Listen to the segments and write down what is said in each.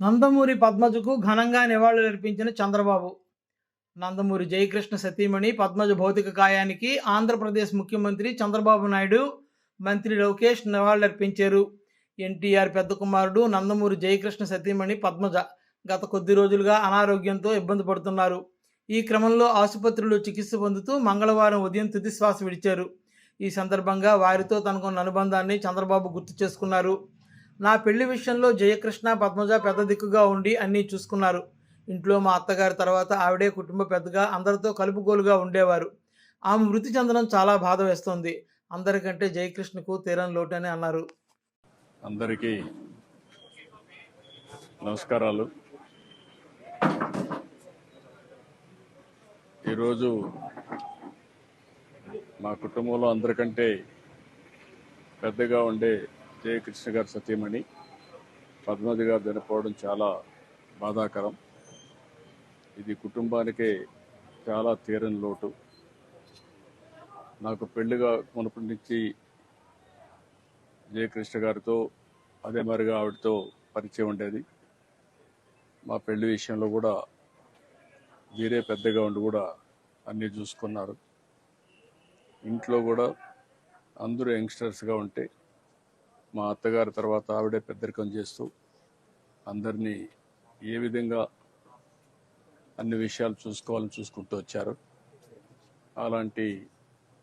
నందమూరి పద్మజకు ఘనంగా నివాళులర్పించిన చంద్రబాబు. నందమూరి జయకృష్ణ సతీమణి పద్మజ భౌతిక కాయానికి ఆంధ్రప్రదేశ్ ముఖ్యమంత్రి చంద్రబాబు నాయుడు మంత్రి లోకేష్ నివాళులర్పించారు. ఎన్టీఆర్ పెద్ద కుమారుడు నందమూరి జయకృష్ణ సతీమణి పద్మజ గత కొద్ది రోజులుగా అనారోగ్యంతో ఇబ్బంది పడుతున్నారు. ఈ క్రమంలో ఆసుపత్రిలో చికిత్స పొందుతూ మంగళవారం ఉదయం తుది శ్వాస విడిచారు. ఈ సందర్భంగా వారితో తనకున్న అనుబంధాన్ని చంద్రబాబు గుర్తు చేసుకున్నారు. నా పెళ్ళి విషయంలో జయకృష్ణ పద్మజ పెద్ద దిక్కుగా ఉండి అన్నీ చూసుకున్నారు. ఇంట్లో మా అత్తగారి తర్వాత ఆవిడే కుటుంబ పెద్దగా అందరితో కలుపుగోలుగా ఉండేవారు. ఆమె మృతి చెందడం చాలా బాధ వేస్తోంది. అందరికంటే జయకృష్ణకు తీరం లోటని అన్నారు. అందరికీ నమస్కారాలు. ఈరోజు మా కుటుంబంలో అందరికంటే పెద్దగా ఉండే జయకృష్ణ గారి సతీమణి పద్మావతి గారు చనిపోవడం చాలా బాధాకరం. ఇది కుటుంబానికే చాలా తీరని లోటు. నాకు పెళ్ళిగా మునుపటి నుంచి జయకృష్ణ గారితో అదే మరిగా ఆవిడతో పరిచయం ఉండేది. మా పెళ్ళి విషయంలో కూడా వీరే పెద్దగా ఉండి కూడా అన్నీ చూసుకున్నారు. ఇంట్లో కూడా అందరూ యంగ్స్టర్స్గా ఉంటే మా అత్తగారి తర్వాత ఆవిడే పెద్దరికం చేస్తూ అందరినీ ఏ విధంగా అన్ని విషయాలు చూసుకోవాలని చూసుకుంటూ వచ్చారు. అలాంటి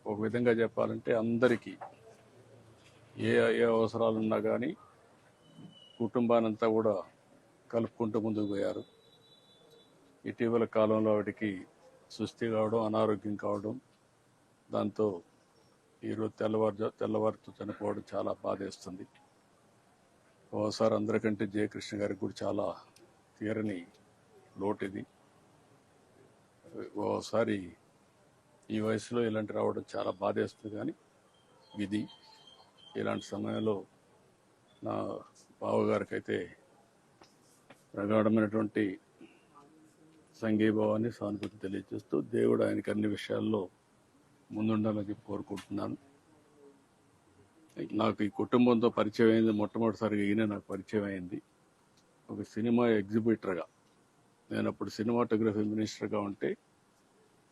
ఒక విధంగా చెప్పాలంటే అందరికీ ఏ ఏ అవసరాలు ఉన్నా కానీ కుటుంబానంతా కూడా కలుపుకుంటూ ముందుకు పోయారు. ఇటీవల కాలంలో ఆవిడికి సుస్థి కావడం అనారోగ్యం కావడం దాంతో ఈరోజు తెల్లవారు తెల్లవారితో చనిపోవడం చాలా బాధేస్తుంది. ఓసారి అందరికంటే జయకృష్ణ గారికి కూడా చాలా తీరని లోటు ఇది ఓసారి ఈ వయసులో ఇలాంటి రావడం చాలా బాధేస్తుంది కానీ విధి. ఇలాంటి సమయంలో నా బావగారికైతే ప్రగాఢమైనటువంటి సంఘీభావాన్ని సానుభూతి తెలియజేస్తూ దేవుడు ఆయనకి అన్ని విషయాల్లో ముందుండాలని కోరుకుంటున్నాను. నాకు ఈ కుటుంబంతో పరిచయం అయింది మొట్టమొదటిసారిగా ఈయన నాకు పరిచయం అయింది. ఒక సినిమా ఎగ్జిబిటర్గా నేను అప్పుడు సినిమాటోగ్రఫీ మినిస్టర్గా ఉంటే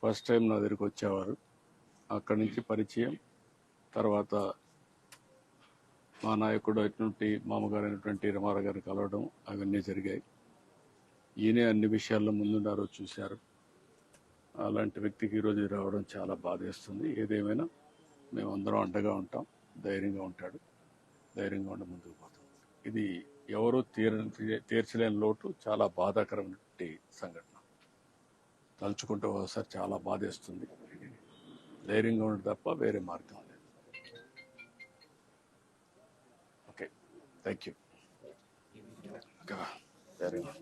ఫస్ట్ టైం నా దగ్గరికి వచ్చేవారు. అక్కడి నుంచి పరిచయం తర్వాత మా నాయకుడు అయినటువంటి మామగారు అయినటువంటి రమారావు గారిని కలవడం అవన్నీ జరిగాయి. ఈయనే అన్ని విషయాల్లో ముందున్నారో చూశారు. అలాంటి వ్యక్తికి ఈరోజు రావడం చాలా బాధేస్తుంది. ఏదేమైనా మేమందరం అండగా ఉంటాం. ధైర్యంగా ఉంటాడు. ధైర్యంగా ఉండి ముందుకు పోతాం. ఇది ఎవరూ తీర తీర్చలేని లోటు చాలా బాధాకరమైన సంఘటన. తలుచుకుంటే ఒకసారి చాలా బాధేస్తుంది. ధైర్యంగా ఉండడం తప్ప వేరే మార్గం లేదు. ఓకే. థ్యాంక్ యూ ధైర్యంగా.